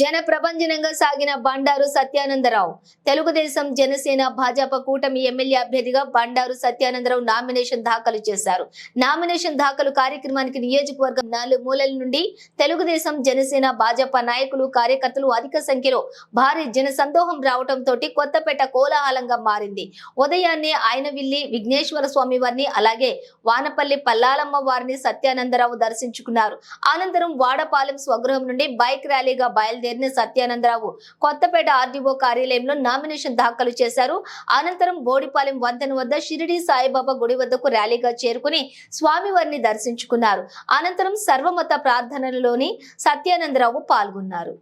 జన ప్రభంజనంగా సాగిన బండారు సత్యానందరావు. తెలుగుదేశం జనసేన భాజపా కూటమి ఎమ్మెల్యే అభ్యర్థిగా బండారు సత్యానందరావు నామినేషన్ దాఖలు చేశారు. నామినేషన్ దాఖలు కార్యక్రమానికి నియోజకవర్గం నాలుగు మూలల నుండి తెలుగుదేశం జనసేన భాజపా నాయకులు కార్యకర్తలు అధిక సంఖ్యలో భారీ జన సందోహం రావడంతో కొత్తపేట కోలాహలంగా మారింది. ఉదయాన్నే ఆయనవిల్లి విఘ్నేశ్వర స్వామి వారిని అలాగే వానపల్లి పల్లాలమ్మ వారిని సత్యానందరావు దర్శించుకున్నారు. అనంతరం వాడపాలెం స్వగృహం నుండి బైక్ ర్యాలీగా బయలుదేరిన సత్యానందరావు కొత్తపేట ఆర్డీఓ కార్యాలయంలో నామినేషన్ దాఖలు చేశారు. అనంతరం బోడిపాలెం వంతెన వద్ద షిరిడి సాయిబాబా గుడి వద్దకు ర్యాలీగా చేరుకుని స్వామివారిని దర్శించుకున్నారు. అనంతరం సర్వమత ప్రార్థనలోని సత్యానందరావు పాల్గొన్నారు.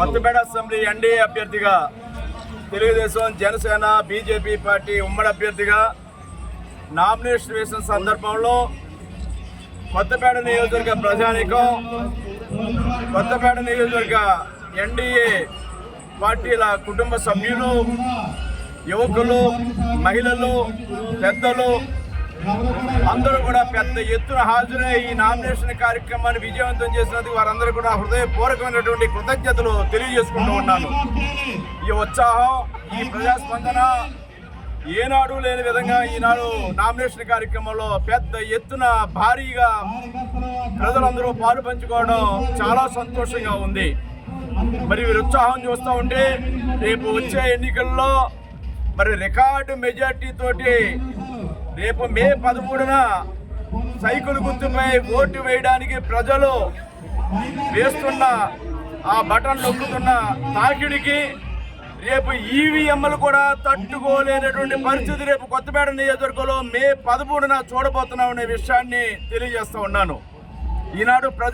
కొత్తపేట అసెంబ్లీ ఎన్డీఏ అభ్యర్థిగా తెలుగుదేశం జనసేన బీజేపీ పార్టీ ఉమ్మడి అభ్యర్థిగా నామినేషన్ వేసిన సందర్భంలో కొత్తపేట నియోజకవర్గ ప్రజానికం కొత్తపేట నియోజకవర్గ ఎన్డీఏ పార్టీల కుటుంబ సభ్యులు యువకులు మహిళలు పెద్దలు అందరూ కూడా పెద్ద ఎత్తున హాజరై ఈ నామినేషన్ కార్యక్రమాన్ని విజయవంతం చేసినందుకు వారందరూ కూడా హృదయపూర్వకమైనటువంటి కృతజ్ఞతలు తెలియజేసుకుంటూ ఉన్నాను. ఈ ఉత్సాహం ఈ ప్రజాస్పందన ఏనాడు లేని విధంగా ఈనాడు నామినేషన్ కార్యక్రమంలో పెద్ద ఎత్తున భారీగా ప్రజలందరూ పాలు పంచుకోవడం చాలా సంతోషంగా ఉంది. మరి వీరి ఉత్సాహం చూస్తూ ఉంటే రేపు వచ్చే ఎన్నికల్లో మరి రికార్డు మెజార్టీ తోటి రేపు మే పదమూడున సైకిల్ గుర్తుపై ఓటు వేయడానికి ప్రజలు వేస్తున్న ఆ బటన్ నొక్కుతున్న తాకిడికి రేపు ఈవీఎంలు కూడా తట్టుకోలేనటువంటి పరిస్థితి రేపు కొత్తపేట నియోజకవర్గంలో మే పదమూడున చూడబోతున్నాం అనే విషయాన్ని తెలియజేస్తూ ఉన్నాను. ఈనాడు ప్రజ